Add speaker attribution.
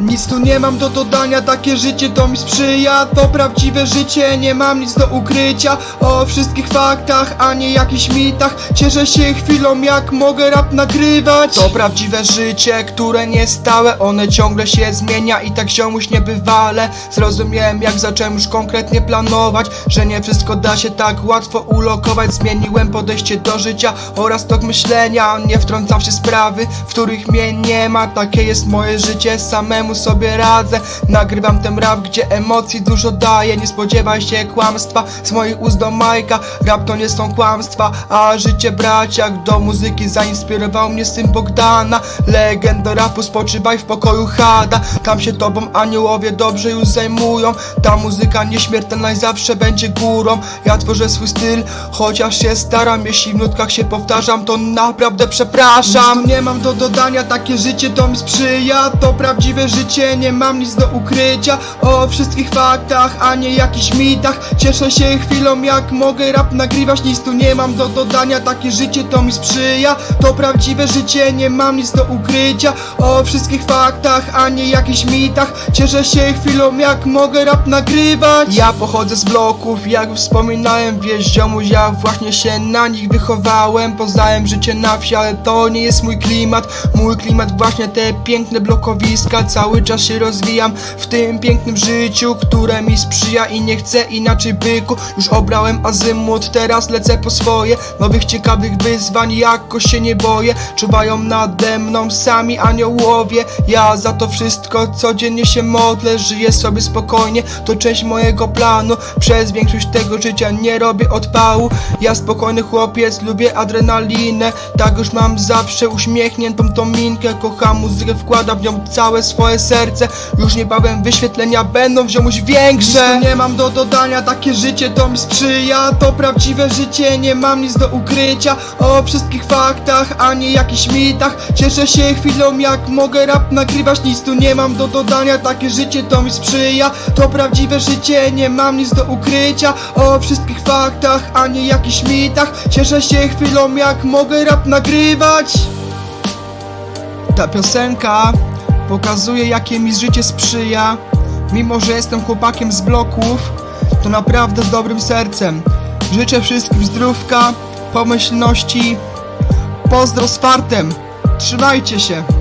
Speaker 1: Nic tu nie mam do dodania, takie życie to mi sprzyja. To prawdziwe życie, nie mam nic do ukrycia. O wszystkich faktach, a nie jakichś mitach. Cieszę się chwilą, jak mogę rap nagrywać. To prawdziwe życie, które nie stałe One ciągle się zmienia i tak ziomuś niebywale. Zrozumiałem, jak zacząłem już konkretnie planować Że nie wszystko da się tak łatwo ulokować. Zmieniłem podejście do życia oraz tok myślenia Nie wtrącam się sprawy, w których mnie nie ma. Takie jest moje życie, samemu sobie radzę? Nagrywam ten rap, gdzie emocji dużo daje Nie spodziewaj się kłamstwa z moich ust do Majka. Rap to nie są kłamstwa, a życie bracia. Do muzyki zainspirował mnie syn Bogdana. Legenda rapu, spoczywaj w pokoju Hada. Tam się tobą aniołowie dobrze już zajmują. Ta muzyka nieśmiertelna i zawsze będzie górą. Ja tworzę swój styl, chociaż się staram. Jeśli w nutkach się powtarzam, to naprawdę przepraszam. Nie mam do dodania, takie życie to mi sprzyja. To prawdziwe życie, nie mam nic do ukrycia. O wszystkich faktach, a nie jakichś mitach. Cieszę się chwilą, jak mogę rap nagrywać. Nic tu nie mam do dodania, takie życie to mi sprzyja. To prawdziwe życie, nie mam nic do ukrycia. O wszystkich faktach, a nie jakichś mitach. Cieszę się chwilą, jak mogę rap nagrywać. Ja pochodzę z bloków, jak wspominałem Wiesz ziomuś, ja właśnie się na nich wychowałem. Poznałem życie na wsi, ale to nie jest mój klimat. Mój klimat właśnie te piękne blokowiska Cały czas się rozwijam w tym pięknym życiu Które mi sprzyja i nie chcę inaczej byku. Już obrałem azymut, teraz lecę po swoje. Nowych ciekawych wyzwań, jakoś się nie boję. Czuwają nade mną sami aniołowie. Ja za to wszystko codziennie się modlę Żyję sobie spokojnie, to część mojego planu. Przez większość tego życia nie robię odpału. Ja spokojny chłopiec, lubię adrenalinę. Tak już mam zawsze uśmiechniętą tą minkę. Kocham muzykę, wkładam w nią całe swoje serce. Już niebawem wyświetlenia będą wziąć większe. Nic nie mam do dodania, takie życie to mi sprzyja. To prawdziwe życie, nie mam nic do ukrycia. O wszystkich faktach, a nie jakichś mitach. Cieszę się chwilą, jak mogę rap nagrywać. Nic tu nie mam do dodania, takie życie to mi sprzyja. To prawdziwe życie, nie mam nic do ukrycia. O wszystkich faktach, a nie jakichś mitach. Cieszę się chwilą, jak mogę rap nagrywać. Ta piosenka pokazuje, jakie mi życie sprzyja Mimo, że jestem chłopakiem z bloków, to naprawdę z dobrym sercem. Życzę wszystkim zdrówka, pomyślności. Pozdro z fartem. Trzymajcie się.